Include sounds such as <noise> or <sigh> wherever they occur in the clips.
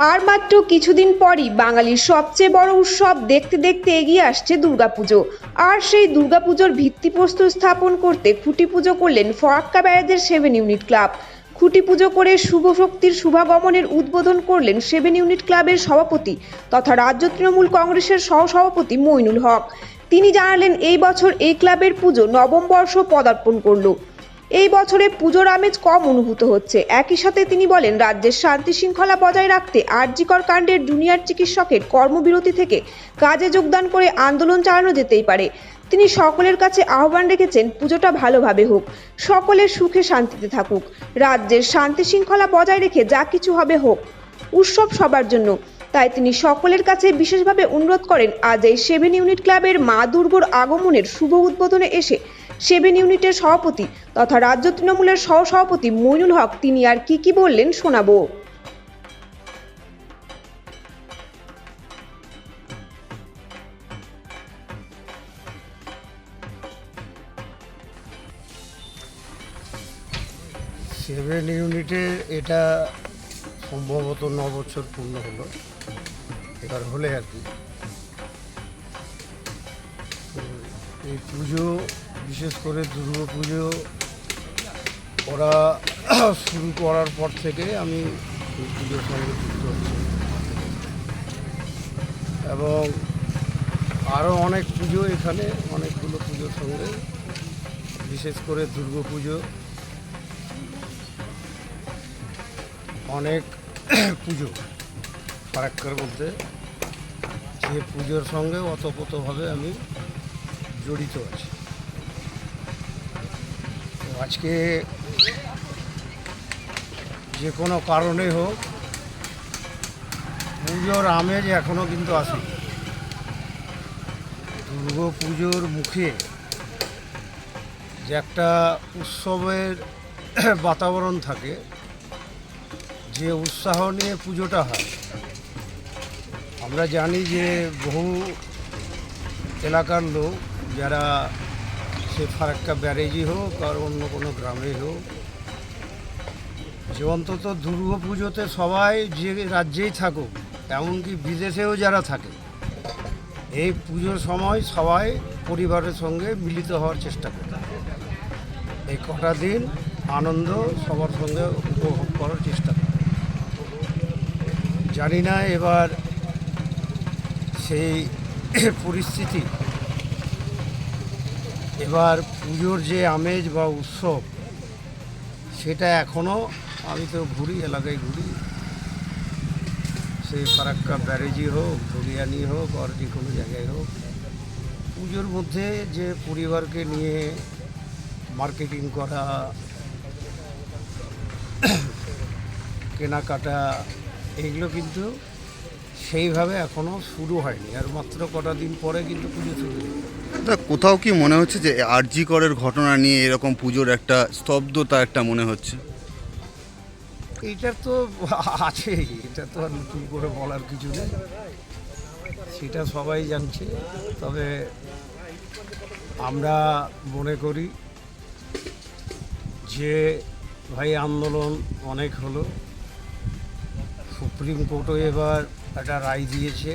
আর মাত্র কিছুদিন পরই বাঙালির সবচেয়ে বড় উৎসব দেখতে দেখতে এগিয়ে আসছে দুর্গাপুজো। আর সেই দুর্গাপুজোর ভিত্তিপ্রস্তর স্থাপন করতে খুঁটি পুজো করলেন ফরাক্কা ব্যারাজের সেভেন ইউনিট ক্লাব। খুঁটি পুজো করে শুভ শক্তির শুভাগমনের উদ্বোধন করলেন সেভেন ইউনিট ক্লাবের সভাপতি তথা রাজ্য তৃণমূল কংগ্রেসের সহসভাপতি মইনুল হক। তিনি জানালেন, এই বছর এই ক্লাবের পুজো নবম বর্ষ পদার্পণ করল। এই বছরে পুজোর আমেজ কম অনুভূত হচ্ছে। একই সাথে তিনি বলেন, রাজ্যের শান্তি শৃঙ্খলা বজায় রাখতে আরজিকর কাণ্ডের জুনিয়র চিকিৎসকের কর্মবিরতি থেকে কাজে যোগদান করে আন্দোলন চালানো যেতেই পারে। তিনি সকলের কাছে আহ্বান রেখেছেন, পুজোটা ভালোভাবে হোক, সকলের সুখে শান্তিতে থাকুক। রাজ্যের শান্তি শৃঙ্খলা বজায় রেখে যা কিছু হবে হোক, উৎসব সবার জন্য। তাই তিনি সকলের কাছে বিশেষভাবে অনুরোধ করেন, আজ এই সেভেন ইউনিট ক্লাবের মা দুর্গর আগমনের শুভ উদ্বোধনে এসে সেভেন ইউনিটের সভাপতি তথা রাজ্য তৃণমূলের সহসভাপতি মইনুল হক, তিনি আর কি কি বললেন শোনাবো। সেভেন ইউনিটে এটা সম্ভবত ন বছর পূর্ণ হলো। এবার হলে আর কি। এই পুজো বিশেষ করে দুর্গা পুজো ওরা <clears throat> শুরু করার পর থেকে আমি পুজোর সঙ্গে যুক্ত হচ্ছি। এবং আরও অনেক পুজো এখানে, অনেকগুলো পুজোর সঙ্গে, বিশেষ করে দুর্গা পুজো। অনেক <clears throat> পুজো ফারাক্কার মধ্যে। যে পুজোর সঙ্গে অতপ্রতভাবে আমি জড়িত আছি। আজকে যে কোনো কারণে হোক পুজোর আমেজ এখনও কিন্তু আসেনি। দুর্গা পুজোর মুখে যে একটা উৎসবের বাতাবরণ থাকে, যে উৎসাহ নিয়ে পুজোটা হয়, আমরা জানি যে বহু এলাকার লোক যারা সে ফারাক্কা ব্যারেজই হোক আর অন্য কোনো গ্রামে হোক। যে অন্তত দুর্গা পুজোতে সবাই যে রাজ্যেই থাকুক, এমনকি বিদেশেও যারা থাকে, এই পুজোর সময় সবাই পরিবারের সঙ্গে মিলিত হওয়ার চেষ্টা করে এই কটা দিন আনন্দ সবার সঙ্গে উপভোগ করার চেষ্টা করে জানি না এবার সেই পরিস্থিতি এবার পুজোর যে আমেজ বা উৎসব, সেটা এখনও আমি তো ঘুরি, এলাকায় ঘুরি। সেই ফারাক্কা ব্যারেজই হোক ধুলিয়ানি হোক, আর যে কোনো জায়গায় হোক। পুজোর মধ্যে যে পরিবারকে নিয়ে মার্কেটিং করা, কেনাকাটা, এগুলো কিন্তু সেইভাবে এখনও শুরু হয়নি। আর মাত্র কটা দিন পরে কিন্তু পুজো শুরু। তা কোথাও কি মনে হচ্ছে যে আরজি করের ঘটনা নিয়ে এরকম পুজোর একটা স্তব্ধতা একটা মনে হচ্ছে? এইটা তো আছেই এটা তো আর নতুন করে বলার কিছু নেই। সেটা সবাই জানছে। তবে আমরা মনে করি যে ভাই আন্দোলন অনেক হলো। সুপ্রিম কোর্টও এবার একটা রায় দিয়েছে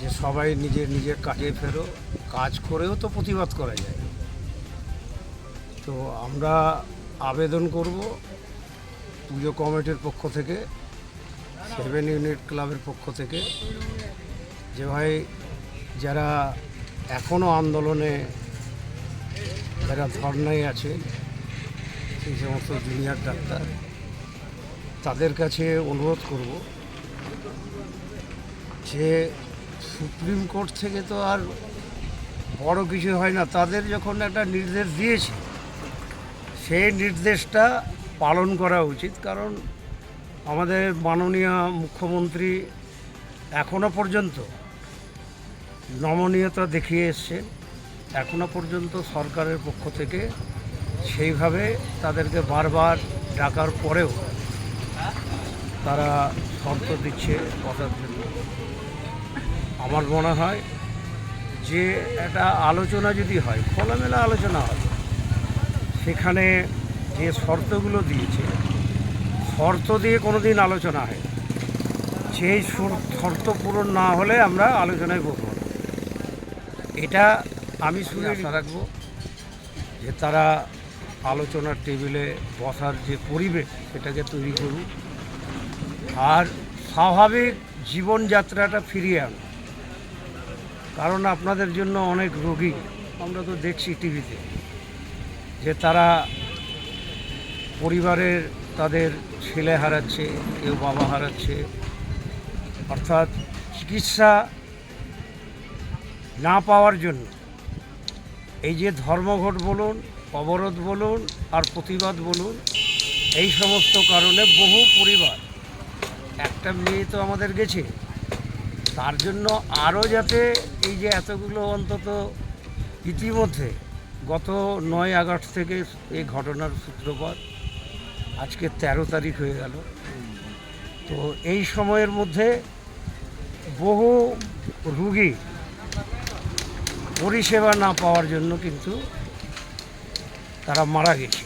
যে সবাই নিজের নিজের কাজে ফেরো, কাজ করেও তো প্রতিবাদ করা যায়। তো আমরা আবেদন করব পুজো কমিটির পক্ষ থেকে, সেভেন ইউনিট ক্লাবের পক্ষ থেকে, যে ভাই যারা এখনও আন্দোলনে, যারা ধর্নায় আছে, সেই সমস্ত জুনিয়র ডাক্তার, তাদের কাছে অনুরোধ করব যে সুপ্রিম কোর্ট থেকে তো আর বড় কিছু হয় না। তাদের যখন একটা নির্দেশ দিয়েছে, সেই নির্দেশটা পালন করা উচিত, কারণ আমাদের মাননীয় মুখ্যমন্ত্রী এখনও পর্যন্ত নমনীয়তা দেখিয়ে এসছে এখনও পর্যন্ত সরকারের পক্ষ থেকে সেইভাবে তাদেরকে বারবার ডাকার পরেও তারা শর্ত দিচ্ছে কথার জন্য আমার মনে হয় যে একটা আলোচনা যদি হয় খোলামেলা আলোচনা হয় সেখানে যে শর্তগুলো দিয়েছে শর্ত দিয়ে কোনো দিন আলোচনা হয়। সেই শর্ত পূরণ না হলে আমরা আলোচনায় বসবো এটা আমি শুনে আশা রাখব যে তারা আলোচনার টেবিলে বসার যে পরিবেশ সেটাকে তৈরি করুক। আর স্বাভাবিক জীবনযাত্রাটা ফিরিয়ে আনুক কারণ আপনাদের জন্য অনেক রোগী আমরা তো দেখছি টিভিতে, যে তারা পরিবারের তাদের ছেলে হারাচ্ছে, কেউ বাবা হারাচ্ছে। অর্থাৎ চিকিৎসা না পাওয়ার জন্য এই যে ধর্মঘট বলুন, অবরোধ বলুন আর প্রতিবাদ বলুন, এই সমস্ত কারণে বহু পরিবার একটা মেয়ে তো আমাদের গেছে। তার জন্য আরও যাতে এই যে এতগুলো অন্তত ইতিমধ্যে গত নয় আগস্ট থেকে এই ঘটনার সূত্রপাত আজকে তেরো তারিখ হয়ে গেল। তো এই সময়ের মধ্যে বহু রুগী পরিষেবা না পাওয়ার জন্য কিন্তু তারা মারা গেছে।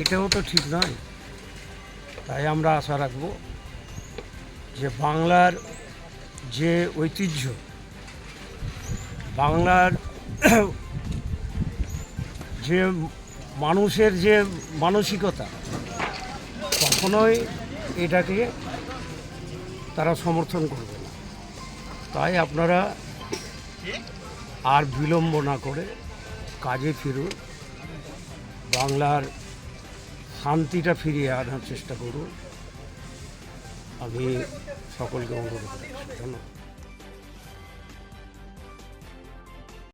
এটাও তো ঠিক নয়। তাই আমরা আশা রাখব যে বাংলার যে ঐতিহ্য, বাংলার যে মানুষের যে মানসিকতা, কখনোই এটাকে তারা সমর্থন করবে না। তাই আপনারা আর বিলম্ব না করে কাজে ফিরুন। বাংলার শান্তিটা ফিরিয়ে আনার চেষ্টা করুন। আমি সকলকে অনুরোধ করছি ধন্যবাদ।